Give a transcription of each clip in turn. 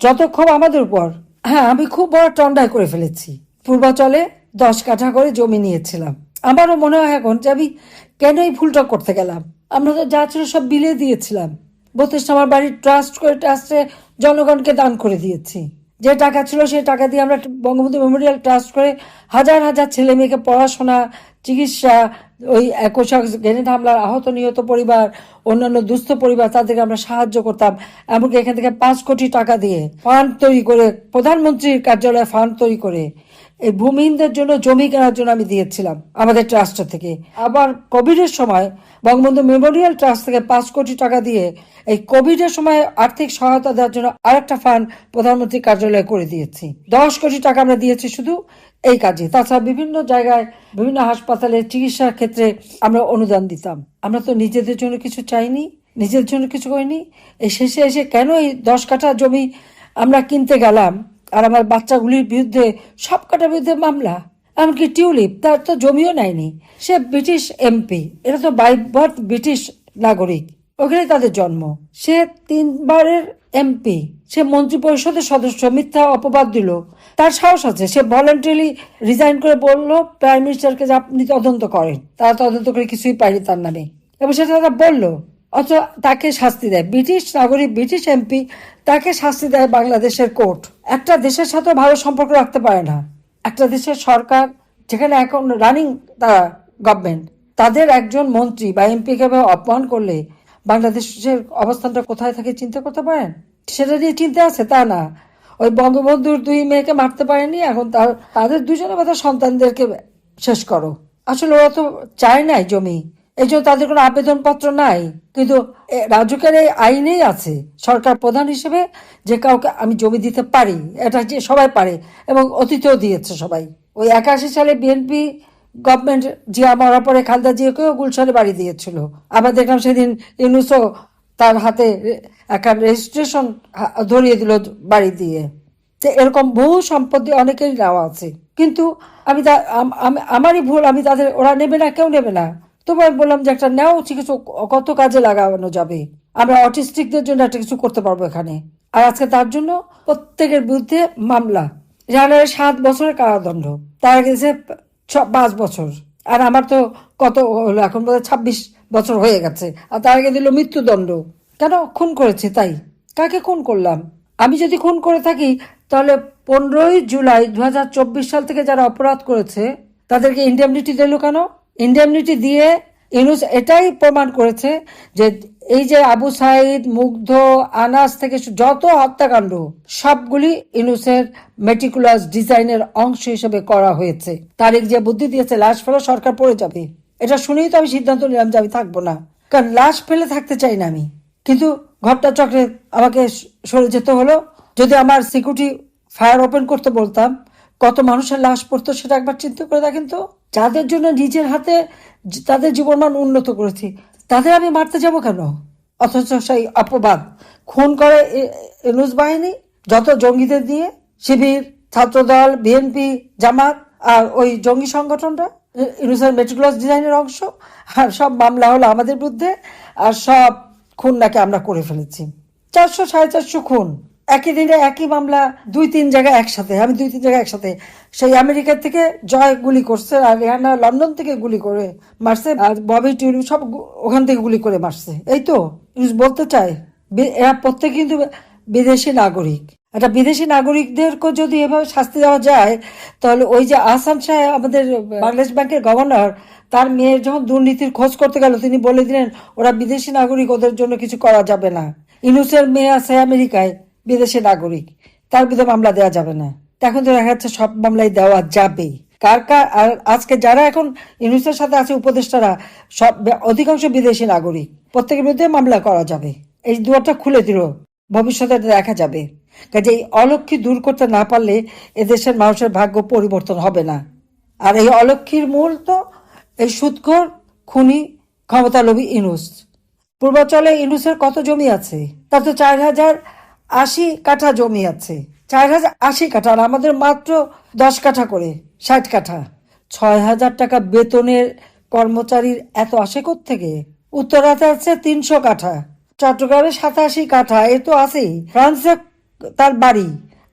যত ক্ষোভ আমাদের উপর হ্যাঁ আমি খুব বড় টন্ডায় করে ফেলেছি। পূর্বাচলে দশ কাঠা করে জমি নিয়েছিলাম। আমারও মনে হয় এখন যে আমি কেন এই ভুলটা করতে গেলাম? আমরা তো যা ছিল সব বিলে দিয়েছিলাম। বত্রিশ আমার বাড়ির ট্রাস্ট করে ট্রাস্টে জনগণকে দান করে দিয়েছি। যে টাকা ছিল সেই টাকা দিয়ে আমরা বঙ্গবন্ধু মেমোরিয়াল ট্রাস্ট করে হাজার হাজার ছেলে মেয়েকে পড়াশোনা, চিকিৎসা, ওই একশা গ্রেনেড হামলার আহত নিহত পরিবার, অন্যান্য দুস্থ পরিবার, তাদেরকে আমরা সাহায্য করতাম। এমনকি এখান থেকে পাঁচ কোটি টাকা দিয়ে ফান্ড তৈরি করে, প্রধানমন্ত্রীর কার্যালয়ে ফান্ড তৈরি করে। এই ভূমিহীনদের জন্য, জমি কেনার জন্য আমি দিয়েছিলাম আমাদের ট্রাস্ট থেকে। আবার কোভিডের সময় বঙ্গবন্ধু মেমোরিয়াল ট্রাস্ট থেকে পাঁচ কোটি টাকা দিয়ে এই কোভিডের সময় আর্থিক সহায়তা দেওয়ার জন্য আরেকটা ফান্ড প্রধানমন্ত্রী কার্যালয়ে করে দিয়েছি। দশ কোটি টাকা আমরা দিয়েছি শুধু এই কাজে। তাছাড়া বিভিন্ন জায়গায় বিভিন্ন হাসপাতালে চিকিৎসার ক্ষেত্রে আমরা অনুদান দিতাম। আমরা তো নিজেদের জন্য কিছু চাইনি, নিজেদের জন্য কিছু করিনি। এই শেষে এসে কেন এই দশ কাঠা জমি আমরা কিনতে গেলাম? আর আমার বাচ্চাগুলির বিরুদ্ধে সব কাটার বিরুদ্ধে মামলা, এমনকি টিউলিপ, তার তো জমিও নেয়নি। সে ব্রিটিশ এমপি, এটা তো বাই বার্থ ব্রিটিশ নাগরিক, ওখানে তাদের জন্ম। সে তিনবারের এমপি, সে মন্ত্রী পরিষদের সদস্য, মিথ্যা অপবাদ দিল। তার সাহস আছে, সে ভলেন্টারিলি রিজাইন করে বলল, প্রাইম মিনিস্টারকে আপনি তদন্ত করেন। তারা তদন্ত করে কিছুই পায়নি তার নামে। এবং সেটা তারা বলল অথচ তাকে শাস্তি দেয়। ব্রিটিশ নাগরিক, ব্রিটিশ এমপি, তাকে শাস্তি দেয় বাংলাদেশের কোর্ট। একটা দেশের সাথে ভালো সম্পর্ক রাখতে পারে না। একটা দেশের সরকার, যেখানে এখন রানিং তারা গভর্নমেন্ট তাদের একজন মন্ত্রী বা এমপিকে অপমান করলে বাংলাদেশের অবস্থানটা কোথায় থাকে চিন্তা করতে পারেন? সেটা নিয়ে চিন্তা আছে, তা না। ওই বঙ্গবন্ধুর দুই মেয়েকে মারতে পারেনি, এখন তার, তাদের দুজনে বা সন্তানদেরকে শেষ করো। আসলে ওরা তো চায় নাই জমি। এই জন্য তাদের কোনো আবেদনপত্র নাই। কিন্তু রাজুকের এই আইনেই আছে, সরকার প্রধান হিসেবে যে কাউকে আমি জমি দিতে পারি, এটা যে সবাই পারে, এবং অতীতেও দিয়েছে সবাই। ওই একাশি সালে বিএনপি গভর্নমেন্ট জিয়া মরার পরে খালদা জিয়াকেও গুলশানে বাড়ি দিয়েছিল। আবার দেখলাম সেদিন ইউনুসও তার হাতে একটা রেজিস্ট্রেশন ধরিয়ে দিল বাড়ি দিয়ে। তো এরকম বহু সম্পত্তি অনেকেরই নেওয়া আছে। কিন্তু আম- আমারই ভুল, আমি তাদের, ওরা নেবে না, কেউ নেবে না। আমি বললাম যে একটা উচিত কিছু কত কাজে লাগানো যাবে। আমরা অটিস্টিকদের জন্য একটা কিছু করতে পারব এখানে। আর আজকে তার জন্য প্রত্যেকের বিরুদ্ধে মামলা। রানারের সাত বছরের কারাদণ্ড। তার গেছে পাঁচ বছর। আর আমার তো কত হলো, এখন বোধ ছাব্বিশ বছর হয়ে গেছে। আর তার আগে দিল মৃত্যুদণ্ড। কেন খুন করেছে তাই? কাকে খুন করলাম? আমি যদি খুন করে থাকি, তাহলে পনেরোই জুলাই দু হাজার চব্বিশ সাল থেকে যারা অপরাধ করেছে, তাদেরকে ইন্ডেমনিটি দিল কেন? ইন্ডেমনিটি দিয়ে ইউনুস এটাই প্রমাণ করেছে যে এই যে আবু সাইদ, মুগ্ধ, আনাস থেকে যত হত্যাকাণ্ড, সবগুলি ইউনুসের মেটিকুলাস ডিজাইনের অংশ হিসেবে করা হয়েছে। তারিখ যে বুদ্ধি দিয়েছে, লাশ ফেলে সরকার পড়ে যাবে। এটা শুনেই তো আমি সিদ্ধান্ত নিলাম যে আমি থাকব না। কারণ লাশ ফেলে থাকতে চাই না আমি। কিন্তু ঘরটা চক্রে আমাকে সরে যেতে হলো। যদি আমার সিকিউরিটি ফায়ার ওপেন করতে বলতাম, কত মানুষের লাশ পড়তো সেটা একবার চিন্তা করে দেখেন তো। যাদের জন্য নিজের হাতে তাদের জীবনমান উন্নত করেছি, তাদের আমি মারতে যাব কেন? অথচ সেই অপবাদ। খুন করে এ- এনুস বাহিনী, যত জঙ্গিদের দিয়ে শিবির, ছাত্রদল, বিএনপি, জামাত, আর ওই জঙ্গি সংগঠনটা ইউনুসের মেট্রিকুলাস ডিজাইনের অংশ, আর সব মামলা হলো আমাদের বিরুদ্ধে, আর সব খুন নাকি আমরা করে ফেলেছি। চারশো, সাড়ে চারশো খুন। একই দিনে একই মামলা দুই তিন জায়গায় একসাথে, আমি দুই তিন জায়গায় একসাথে। সেই আমেরিকা থেকে জয় গুলি করছে আর রেহানা লন্ডন থেকে গুলি করে মারছে আর ববি টিউলি সব ওখান থেকে গুলি করে মারছে। এই তো বলতে চাই এরা প্রত্যেক কিন্তু বিদেশি নাগরিক। একটা বিদেশি নাগরিকদেরকে যদি এভাবে শাস্তি দেওয়া যায়, তাহলে ওই যে আসাম সাহেব আমাদের বাংলাদেশ ব্যাংকের গভর্নর, তার মেয়ের যখন দুর্নীতির খোঁজ করতে গেল, তিনি বলে দিলেন, ওরা বিদেশি নাগরিক, ওদের জন্য কিছু করা যাবে না। ইনুসের মেয়ে আছে আমেরিকায় বিদেশি নাগরিক, তার বিরুদ্ধে মামলা দেওয়া যাবে না। এখন তো দেখা যাচ্ছে সব মামলাই দেওয়া যাবে কার কার, আর আজকে যারা এখন ইউনুসের সাথে আছে উপদেষ্টারা, সব অধিকাংশ বিদেশি নাগরিক, প্রত্যেকের বিরুদ্ধে মামলা করা যাবে। এই দুয়ারটা খুলে দিল, ভবিষ্যতে দেখা যাবে। কাজে এই অলক্ষী দূর করতে না পারলে এদেশের মানুষের ভাগ্য পরিবর্তন হবে না। আর এই অলক্ষীর মূল তো এই সুৎখর, খুনি, ক্ষমতালোভী ইনুস পূর্বাচলে ইনুসের কত জমি আছে? তা তো চার হাজার আশি কাঠা জমি আছে, চার হাজার আশি কাঠা, আর আমাদের মাত্র দশ কাঠা করে, ষাট কাঠা। ছয় হাজার টাকা বেতনের কর্মচারীর এত আসে থেকে উত্তরাতে আছে তিনশো কাঠা, চট্টগ্রামে সাতাশি কাঠা, এ তো আছেই। ফ্রান্সে তার বাড়ি।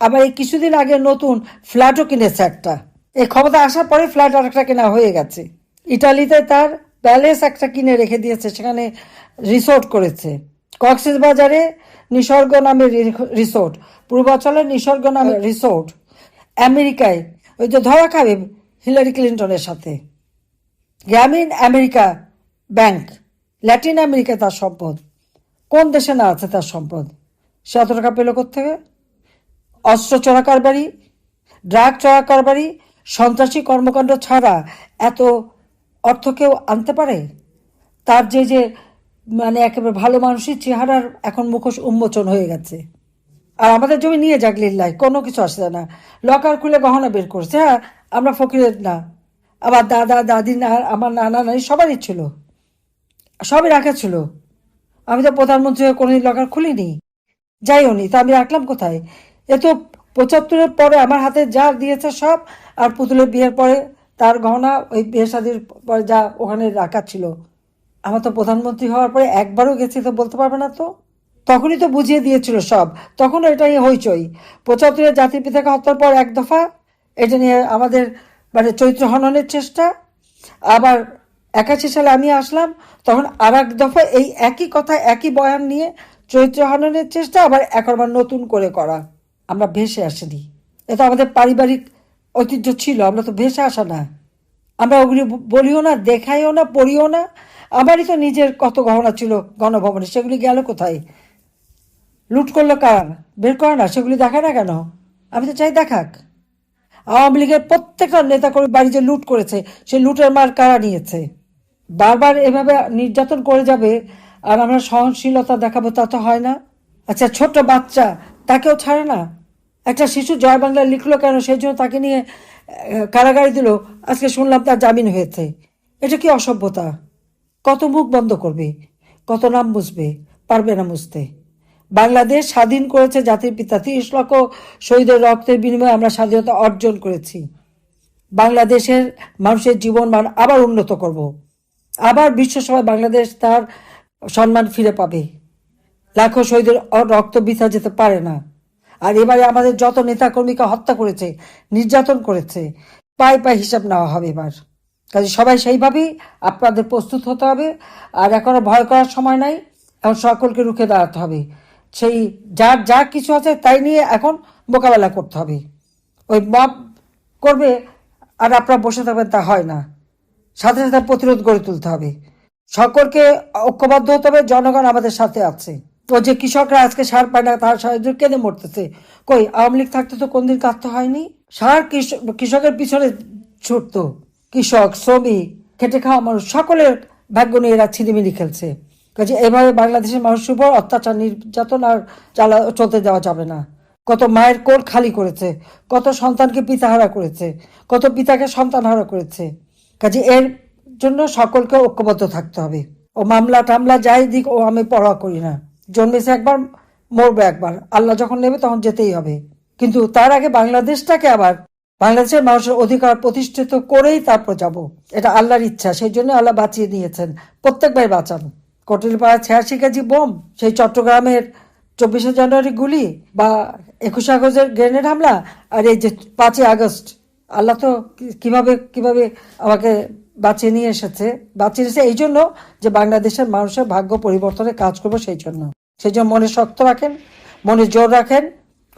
আবার এই কিছুদিন আগে নতুন ফ্ল্যাটও কিনেছে একটা। এই ক্ষমতা আসার পরে ফ্ল্যাট আরেকটা কেনা হয়ে গেছে। ইটালিতে তার প্যালেস একটা কিনে রেখে দিয়েছে, সেখানে রিসোর্ট করেছে। কক্সেস বাজারে নিসর্গ নামে রিসোর্ট। পূর্বাচলে নিসর্গ নামে রিসোর্ট। আমেরিকায় ওই যে ধরা খাবে হিলারি ক্লিন্টনের সাথে। গ্রামীণ আমেরিকা ব্যাংক ল্যাটিন আমেরিকায় তার সম্পদ। কোন দেশে না আছে তার সম্পদ? সে অত টাকা পেল থেকে অস্ত্র চোরা কারবারি ড্রাগ চোরা কারবারি সন্ত্রাসী কর্মকাণ্ড ছাড়া এত অর্থ কেউ আনতে পারে? তার যে যে মানে একেবারে ভালো মানুষের চেহারার এখন মুখোশ উন্মোচন হয়ে গেছে। আর আমাদের জমি নিয়ে যাক লিল্লাই কোনো কিছু আসে না। লকার খুলে গহনা বের করছে হ্যাঁ আমরা ফকিরের না। আবার দাদা, দাদি, না, আমার নানা, নানি সবারই ছিল। সবই রাখা ছিল। আমি তো প্রধানমন্ত্রী হয়ে কোনোদিন লকার খুলিনি। যাইও নি, তা আমি রাখলাম কোথায়? এ তো পঁচাত্তরের পরে আমার হাতে যা দিয়েছে সব, আর পুতুলের বিয়ের পরে তার গহনা, ওই বিয়ে শাদির পরে যা ওখানে রাখা ছিল। আমার তো প্রধানমন্ত্রী হওয়ার পরে একবারও গেছি তো বলতে পারবে না তো? তখনই তো বুঝিয়ে দিয়েছিল সব। তখন এটাই হইচই। পঁচাত্তরের জাতির পিতাকে হত্যার পর এক দফা, এটা নিয়ে আমাদের মানে চরিত্র হননের চেষ্টা। আবার একাশি সালে আমি আসলাম, তখন আর এক দফা এই একই কথা, একই বয়ান নিয়ে চরিত্র হননের চেষ্টা, আবার একবার নতুন করে করা। আমরা ভেসে আসিনি। এটা আমাদের পারিবারিক ঐতিহ্য ছিল, আমরা তো ভেসে আসা না। আমরা ওগুলি বলিও না, দেখাইও না, পড়িও না। আমারই তো নিজের কত গহনা ছিল গণভবনে, সেগুলি গেল কোথায়? লুট করল কার? বের করে না, সেগুলি দেখায় না কেন? আমি তো চাই দেখাক। আওয়ামী লীগের প্রত্যেকটা নেতা করে বাড়ি যে লুট করেছে সেই লুটের মার কারা নিয়েছে? বারবার এভাবে নির্যাতন করে যাবে আর আমরা সহনশীলতা দেখাবো তা তো হয় না। আচ্ছা ছোট্ট বাচ্চা, তাকেও ছাড়ে না? একটা শিশু জয় বাংলা লিখলো কেন? সেই জন্য তাকে নিয়ে কারাগারে দিল। আজকে শুনলাম তার জামিন হয়েছে। এটা কি অসভ্যতা? কত মুখ বন্ধ করবে? কত নাম বুঝবে? পারবে না বুঝতে। বাংলাদেশ স্বাধীন করেছে জাতির পিতা তিরিশ লক্ষ শহীদের রক্তের বিনিময়ে আমরা স্বাধীনতা অর্জন করেছি। বাংলাদেশের মানুষের জীবন মান আবার উন্নত করব। আবার বিশ্বসভায় বাংলাদেশ তার সম্মান ফিরে পাবে। লাখো শহীদের রক্ত বৃথা যেতে পারে না। আর এবারে আমাদের যত নেতাকর্মীকে হত্যা করেছে, নির্যাতন করেছে, পায়ে পায়ে হিসাব নেওয়া হবে এবার। কাজে সবাই সেইভাবেই আপনাদের প্রস্তুত হতে হবে। আর এখন ভয় করার সময় নাই, এখন সকলকে রুখে দাঁড়াতে হবে। সেই যার যা কিছু আছে তাই নিয়ে এখন মোকাবেলা করতে হবে। ওই মব করবে আর আপনারা বসে থাকবেন তা হয় না। সাথে সাথে প্রতিরোধ গড়ে তুলতে হবে। সকলকে ঐক্যবদ্ধ হতে হবে, জনগণ আমাদের সাথে আছে। তো যে কৃষকরা আজকে সার পায় না, তার সাহায্য কেঁদে মরতেছে। কই, আওয়ামী লীগ থাকতে তো কোনদিন কাঁদতে হয়নি? সার কৃষক কৃষকের পিছনে ছুটতো। কৃষক, শ্রমিক, খেটে খাওয়া মানুষ, সকলের ভাগ্য নিয়ে এরা ছিনিমিনি খেলছে। কাজে এভাবে বাংলাদেশের মানুষের উপর অত্যাচার, নির্যাতন আর চালা চলতে দেওয়া যাবে না। কত মায়ের কোল খালি করেছে, কত সন্তানকে পিতাহারা করেছে, কত পিতাকে সন্তানহারা করেছে। কাজে এর জন্য সকলকে ঐক্যবদ্ধ থাকতে হবে। ও মামলা টামলা যাই দিক, ও আমি পড়া করি না। জন্মেছে একবার, মরবে একবার। আল্লাহ যখন নেবে তখন যেতেই হবে। কিন্তু তার আগে বাংলাদেশটাকে আবার বাংলাদেশের মানুষের অধিকার প্রতিষ্ঠিত করেই তারপর যাব। এটা আল্লাহর ইচ্ছা সেই জন্য আল্লাহ বাঁচিয়ে নিয়েছেন। প্রত্যেকবার বাঁচান। কটিলপাড়া ছিয়াশি কেজি বোম, সেই চট্টগ্রামের চব্বিশে জানুয়ারি গুলি বা একুশে আগস্টের গ্রেনেড হামলা আর এই যে পাঁচই আগস্ট, আল্লাহ তো কীভাবে কীভাবে আমাকে বাঁচিয়ে নিয়ে এসেছে, বাঁচিয়ে এসেছে এই জন্য যে বাংলাদেশের মানুষের ভাগ্য পরিবর্তনে কাজ করব সেই জন্য। সেই জন্য মনে শক্ত রাখেন, মনে জোর রাখেন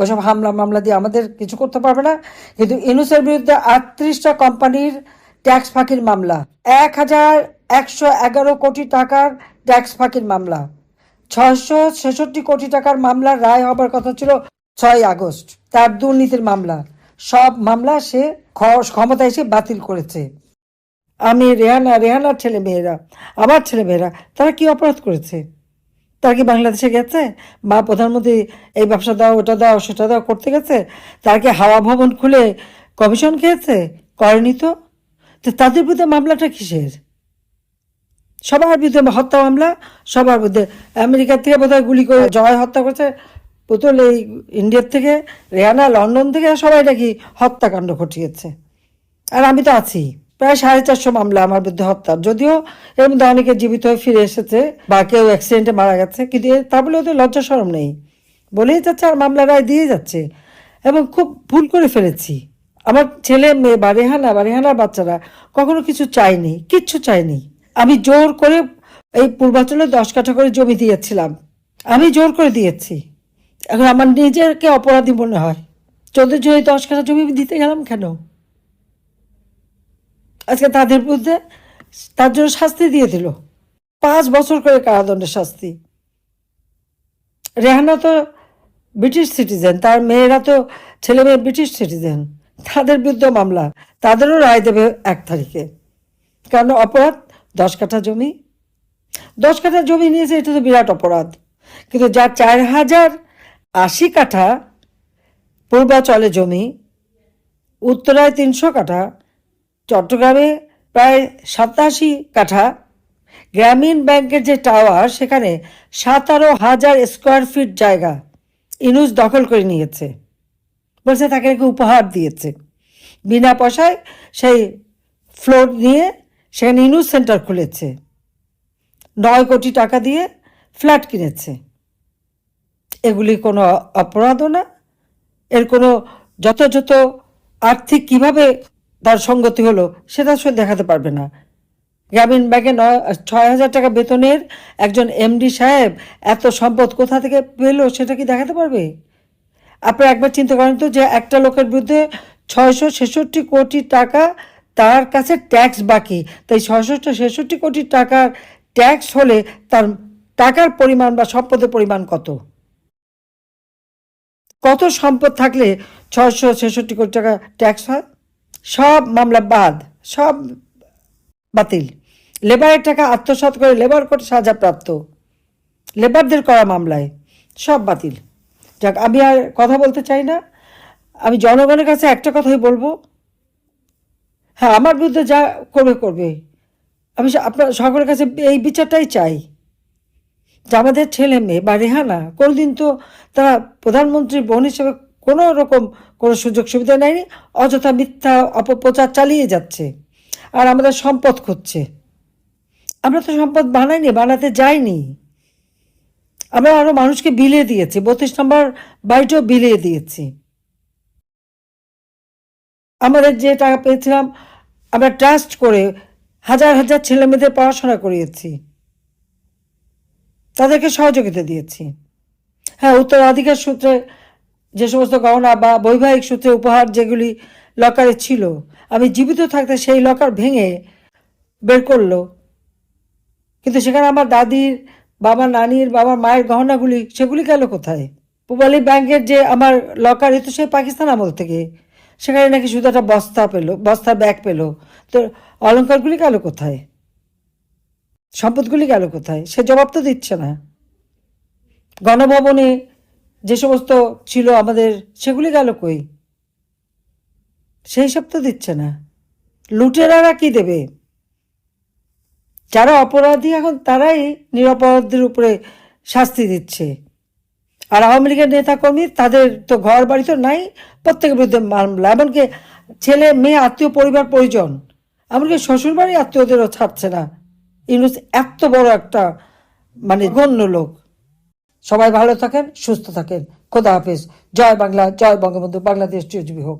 ওইসব হামলা মামলা দিয়ে আমাদের কিছু করতে পারবে না। কিন্তু ইনুসের বিরুদ্ধে আটত্রিশটা কোম্পানির ট্যাক্স ফাঁকির মামলা, এক হাজার একশো এগারো কোটি টাকার ট্যাক্স ফাঁকির মামলা, ছয়শো ছেষট্টি কোটি টাকার মামলার রায় হবার কথা ছিল ছয় আগস্ট। তার দুর্নীতির মামলা, সব মামলা সে ক্ষমতায় এসে বাতিল করেছে। আমি রেহানা, রেহানার ছেলে মেয়েরা আমার ছেলে মেয়েরা তারা কি অপরাধ করেছে? তারা কি বাংলাদেশে গেছে? বা প্রধানমন্ত্রী এই ব্যবসা দাও, ওটা দাও, সেটা দাও করতে গেছে? তারা কি হাওয়া ভবন খুলে কমিশন খেয়েছে? করেনি তো? তো তাদের বিরুদ্ধে মামলাটা কিসের? সবার বিরুদ্ধে হত্যা মামলা, সবার বিরুদ্ধে আমেরিকার থেকে বোধহয় গুলি করে জয় হত্যা করেছে। পুতুল এই ইন্ডিয়ার থেকে রেহানা লন্ডন থেকে সবাই নাকি হত্যাকাণ্ড ঘটিয়েছে। আর আমি তো আছি। প্রায় সাড়ে চারশো মামলা আমার বিরুদ্ধে হত্যার যদিও এর মধ্যে অনেকে জীবিত হয়ে ফিরে এসেছে বা কেউ অ্যাক্সিডেন্টে মারা গেছে, কিন্তু তা বলে ওদের লজ্জা সরম নেই। বলেই যাচ্ছে আর মামলা রায় দিয়ে যাচ্ছে এবং খুব ভুল করে ফেলেছি। আমার ছেলে, মেয়ে বা রেহানা বা রেহানার বাচ্চারা কখনো কিছু চায়নি, কিচ্ছু চায়নি। আমি জোর করে এই পূর্বাঞ্চলে দশ কাঠা করে জমি দিয়েছিলাম। আমি জোর করে দিয়েছি। এখন আমার নিজেরকে অপরাধী মনে হয়। চোদ্দ জমি দশ কাঠা জমি দিতে গেলাম কেন? আজকে তাদের বিরুদ্ধে তার জন্য শাস্তি দিয়ে দিল। পাঁচ বছর করে কারাদণ্ডের শাস্তি। রেহানা তো ব্রিটিশ সিটিজেন, তার মেয়েরা তো ছেলে মেয়ে ব্রিটিশ সিটিজেন। তাদের বিরুদ্ধে মামলা, তাদেরও রায় দেবে এক তারিখে। কারণ অপরাধ, দশ কাঠা জমি। দশ কাঠা জমি নিয়েছে, এটা তো বিরাট অপরাধ। কিন্তু যার চার হাজার আশি কাঠা পূর্বাচলে জমি, উত্তরায় তিনশো কাঠা চট্টগ্রামে প্রায় সাতাশি কাঠা। গ্রামীণ ব্যাংকের যে টাওয়ার, সেখানে সাতারো হাজার স্কোয়ার ফিট জায়গা ইনুস দখল করে নিয়েছে। বলছে, তাকে নাকি উপহার দিয়েছে। বিনা পয়সায় সেই ফ্লোর নিয়ে সেখানে ইনুস সেন্টার খুলেছে। নয় কোটি টাকা দিয়ে ফ্ল্যাট কিনেছে। এগুলি কোনো অপরাধও না। এর কোনো যথাযথ আর্থিক কীভাবে তার সঙ্গতি হলো সেটা সে দেখাতে পারবে না। গ্রামীণ ব্যাংকে নয়, ছয় হাজার টাকা বেতনের একজন এমডি সাহেব এত সম্পদ কোথা থেকে পেল, সেটা কি দেখাতে পারবে? আপনারা একবার চিন্তা করেন তো যে একটা লোকের বিরুদ্ধে ছয়শো ছেষট্টি কোটি টাকা তার কাছে ট্যাক্স বাকি। তাই ছয়শো ছেষট্টি কোটি টাকার ট্যাক্স হলে তার টাকার পরিমাণ বা সম্পদের পরিমাণ কত? কত সম্পদ থাকলে ছয়শো ছেষট্টি কোটি টাকা ট্যাক্স হয়? সব মামলা বাদ, সব বাতিল। লেবারের টাকা আত্মসাৎ করে লেবার কোর্ট সাজাপ্রাপ্ত। লেবারদের করা মামলায় সব বাতিল। যাক, আমি আর কথা বলতে চাই না। আমি জনগণের কাছে একটা কথাই বলব। হ্যাঁ আমার বিরুদ্ধে যা করবে করবে। আমি আপনার সকলের কাছে এই বিচারটাই চাই। যে আমাদের ছেলে মেয়ে বা রেহানা, কোনোদিন তো তারা প্রধানমন্ত্রীর বোন হিসেবে কোনো রকম কোনো সুযোগ সুবিধা নেয়নি, অযথা মিথ্যা অপপ্রচার চালিয়ে যাচ্ছে আর আমাদের সম্পদ খুঁজছে। আমরা তো সম্পদ বানাইনি, বানাতে যাইনি। আমরা আরও মানুষকে বিলিয়ে দিয়েছি, বত্রিশ নম্বর বাড়িটাও বিলিয়ে দিয়েছি। আমাদের যে টাকা পেয়েছিলাম, আমরা ট্রাস্ট করে হাজার হাজার ছেলে মেয়েদের পড়াশোনা করিয়েছি। তাদেরকে সহযোগিতা দিয়েছি। হ্যাঁ উত্তরাধিকার সূত্রে যে সমস্ত গহনা বা বৈবাহিক সূত্রে উপহার যেগুলি লকারে ছিল, আমি জীবিত থাকতে সেই লকার ভেঙে বের করল। কিন্তু সেখানে আমার দাদির, বাবা নানির, বাবা মায়ের গহনাগুলি, সেগুলি গেল কোথায়? পূবালী ব্যাংকের যে আমার লকার, এ তো সে পাকিস্তান আমল থেকে। সেখানে নাকি শুধু একটা বস্তা পেল, বস্তা ব্যাগ পেল। তো অলংকারগুলি গেল কোথায়? সম্পদগুলি গেল কোথায়? সে জবাব তো দিচ্ছে না। গণভবনে যে সমস্ত ছিল আমাদের, সেগুলি গেল কই? সেই সব তো দিচ্ছে না। লুটেরারা কি দেবে? যারা অপরাধী এখন তারাই নিরপরাধীর উপরে শাস্তি দিচ্ছে। আর আওয়ামী লীগের নেতাকর্মী, তাদের তো ঘর বাড়ি তো নাই প্রত্যেকের বিরুদ্ধে মামলা। এমনকি ছেলে, মেয়ে, আত্মীয়, পরিবার, পরিজন। এমনকি শ্বশুর বাড়ি আত্মীয়দেরও ছাড়ছে না। ইউনুস এত বড় একটা মানে গণ্য লোক। সবাই ভালো থাকেন সুস্থ থাকেন। খোদা হাফিজ। জয় বাংলা জয় বঙ্গবন্ধু। বাংলাদেশ চিরজীবী হোক